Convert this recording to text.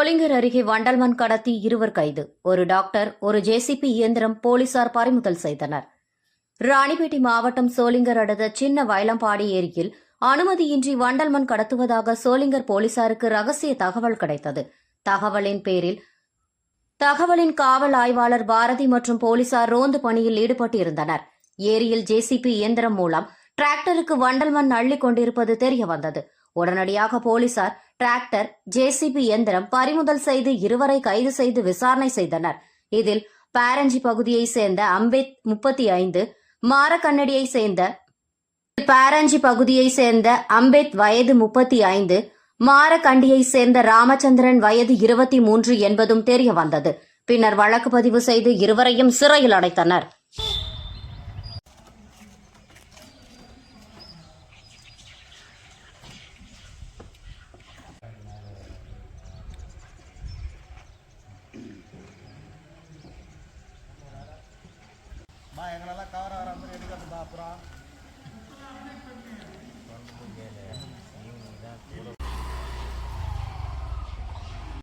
அருகே வண்டல்மண் கடத்தி இருவர் கைது. ஒரு டாக்டர் ஒரு ஜேசிபி இயந்திரம் போலீசார் பறிமுதல் செய்தனர். ராணிப்பேட்டை மாவட்டம் சோளிங்கர் அடுத்த சின்ன வயலம்பாடி ஏரியில் அனுமதியின்றி வண்டல்மண் கடத்துவதாக சோளிங்கர் போலீசாருக்கு ரகசிய தகவல் கிடைத்தது. தகவலின் பேரில் தகவலின் காவல் ஆய்வாளர் பாரதி மற்றும் போலீசார் ரோந்து பணியில் ஈடுபட்டிருந்தனர். ஏரியில் ஜேசிபி இயந்திரம் மூலம் டிராக்டருக்கு வண்டல்மண் அள்ளி கொண்டிருப்பது தெரிய வந்தது உடனடியாக போலீசார் டிராக்டர் ஜேசிபி இயந்திரம் பறிமுதல் செய்து இருவரை கைது செய்து விசாரணை செய்தனர். இதில் பாரஞ்சி பகுதியை சேர்ந்த அம்பேத் முப்பத்தி ஐந்து மாரக்கண்ணடியை சேர்ந்த பாரஞ்சி பகுதியை சேர்ந்த அம்பேத் வயது முப்பத்தி ஐந்து மாரக்கண்டியை சேர்ந்த ராமச்சந்திரன் வயது இருபத்தி மூன்று என்பதும் தெரிய வந்தது. பின்னர் வழக்கு பதிவு செய்து இருவரையும் சிறையில் அடைத்தனர். எங்களெல்லாம் கவர் ஆகிற மாதிரி எடுக்கிறது பா அப்புறம்.